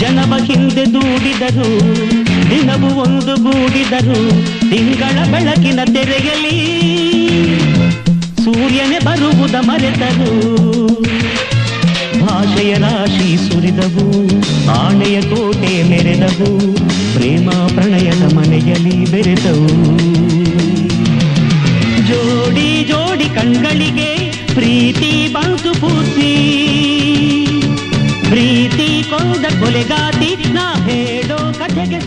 ಜನವ ಹಿಂದೆ ದೂಡಿದರು, ದಿನವು ಒಂದು ಗೂಡಿದರು. ತಿಂಗಳ ಬೆಳಕಿನ ತೆರೆಯಲಿ ಸೂರ್ಯನೇ ಬರುವುದ ಮರೆತರು. ಭಾಷೆಯ ರಾಶಿ ಸುರಿದವು, ಆಣೆಯ ಕೋಟೆ ಮೆರೆದವು, ಪ್ರೇಮ ಪ್ರಣಯದ ಮನೆಯಲ್ಲಿ ಬೆರೆದವು ಜೋಡಿ ಜೋಡಿ ಕಣ್ಗಳಿಗೆ, ಪ್ರೀತಿ ಬಂತು गाती ना हेडो कठे के